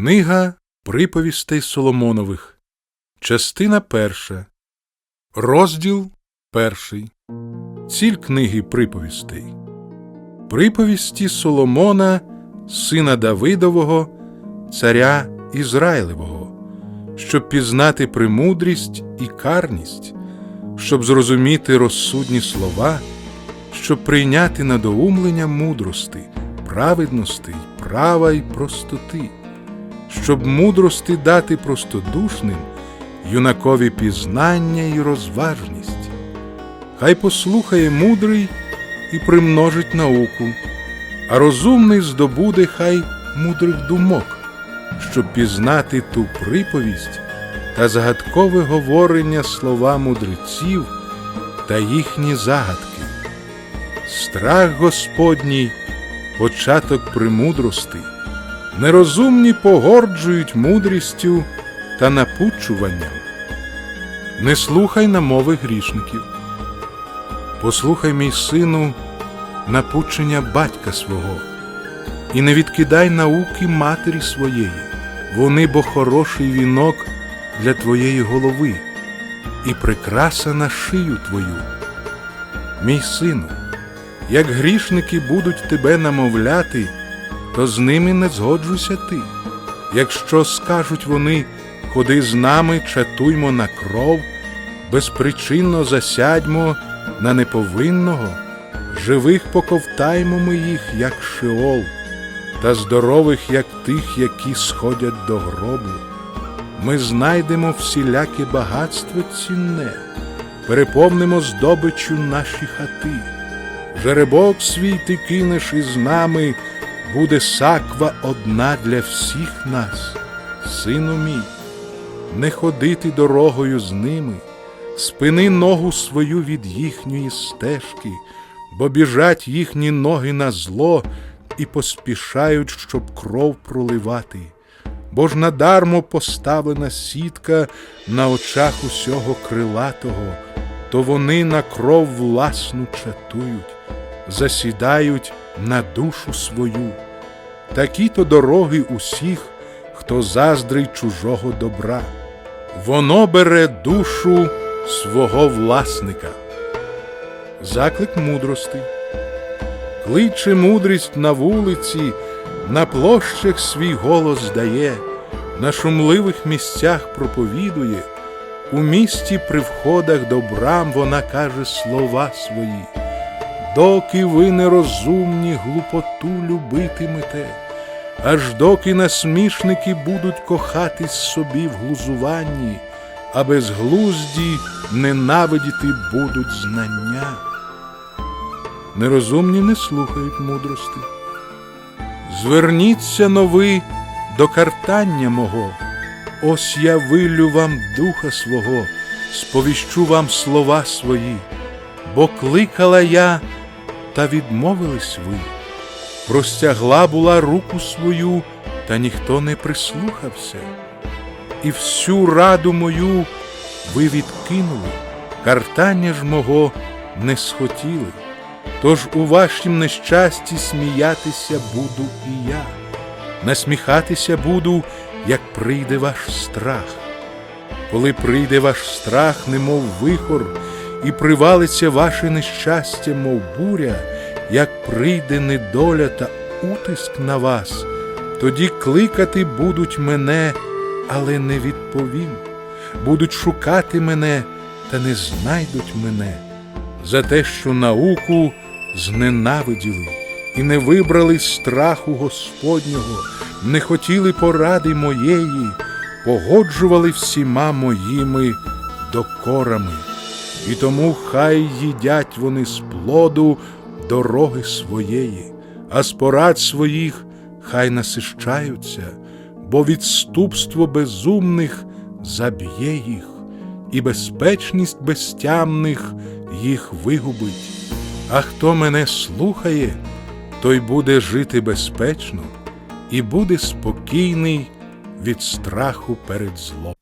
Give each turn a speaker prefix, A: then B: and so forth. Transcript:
A: Книга приповістей Соломонових, частина перша, розділ перший. Ціль книги приповістей. Приповісті Соломона, сина Давидового, царя Ізраїлевого, щоб пізнати премудрість і карність, щоб зрозуміти розсудні слова, щоб прийняти надоумлення мудрости, праведності, права й простоти щоб мудрости дати простодушним, юнакові пізнання і розважність. Хай послухає мудрий і примножить науку, а розумний здобуде хай мудрих думок, щоб пізнати ту приповість та загадкове говорення слова мудреців та їхні загадки. Страх Господній, початок премудрости. Нерозумні погорджують мудрістю та напучуванням. Не слухай намови грішників. Послухай, мій сину, напучення батька свого, і не відкидай науки матері своєї, вони бо хороший вінок для твоєї голови, і прикраса на шию твою. Мій сину, як грішники будуть тебе намовляти то з ними не згоджуйся ти. Якщо скажуть вони, ходи з нами, чатуймо на кров, безпричинно засядьмо на неповинного, живих поковтаймо ми їх, як шеол, та здорових, як тих, які сходять до гробу. Ми знайдемо всіляке багатство цінне, переповнимо здобичу наші хати. Жеребок свій ти кинеш із нами буде саква одна для всіх нас, сину мій, не ходити дорогою з ними, спини ногу свою від їхньої стежки, бо біжать їхні ноги на зло і поспішають, щоб кров проливати. Бо ж надармо поставлена сітка на очах усього крилатого, то вони на кров власну чатують, засідають на душу свою, такі то дороги усіх, хто заздрить чужого добра, воно бере душу свого власника. Заклик мудрости, кличе мудрість на вулиці, на площах свій голос дає, на шумливих місцях проповідує, у місті при входах до брам вона каже слова свої доки ви нерозумні глупоту любитимете, аж доки насмішники будуть кохатись собі в глузуванні, а безглузді ненавидіти будуть знання. Нерозумні не слухають мудрости. Зверніться нови до картання мого, ось я вилю вам духа свого, сповіщу вам слова свої, бо кликала я та відмовились ви. Простягла була руку свою, та ніхто не прислухався, і всю раду мою ви відкинули, картання ж мого не схотіли. Тож у вашім нещасті сміятися буду і я, насміхатися буду, як прийде ваш страх. Коли прийде ваш страх, немов вихор і привалиться ваше нещастя, мов буря, як прийде недоля та утиск на вас, тоді кликати будуть мене, але не відповім, будуть шукати мене, та не знайдуть мене, за те, що науку зненавиділи і не вибрали страху Господнього, не хотіли поради моєї, погоджували всіма моїми докорами і тому хай їдять вони з плоду дороги своєї, а з порад своїх хай насищаються, бо відступство безумних заб'є їх, і безпечність безтямних їх вигубить. А хто мене слухає, той буде жити безпечно і буде спокійний від страху перед злом.